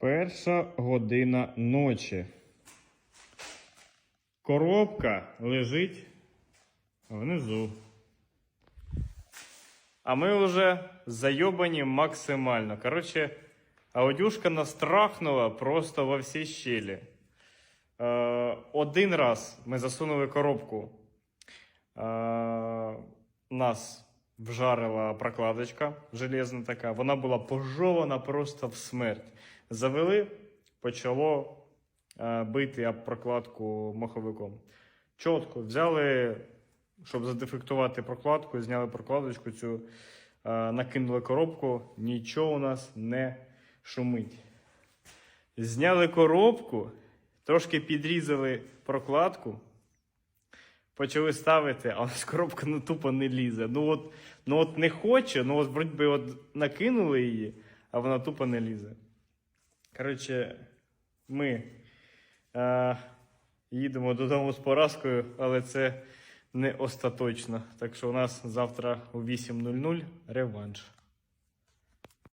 Перша година ночі. Коробка лежить внизу. А ми вже зайобані максимально. Коротше, аудюшка нас трахнула просто во всі щелі. Е, один раз ми засунули коробку. Е, нас вжарила прокладочка железна така. Вона була пожована просто в смерть. Завели, почало е, бити об прокладку маховиком. Чітко взяли, щоб задефектувати прокладку, зняли прокладочку цю, е, накинули коробку, нічого у нас не шумить. Зняли коробку, трошки підрізали прокладку, почали ставити, а у нас коробка ну, тупо не лізе. Ну от, ну от не хоче, ну от вроді би от накинули її, а вона тупо не лізе. Коротше, ми е, їдемо додому з поразкою, але це не остаточно. Так що у нас завтра о 8.00 реванш.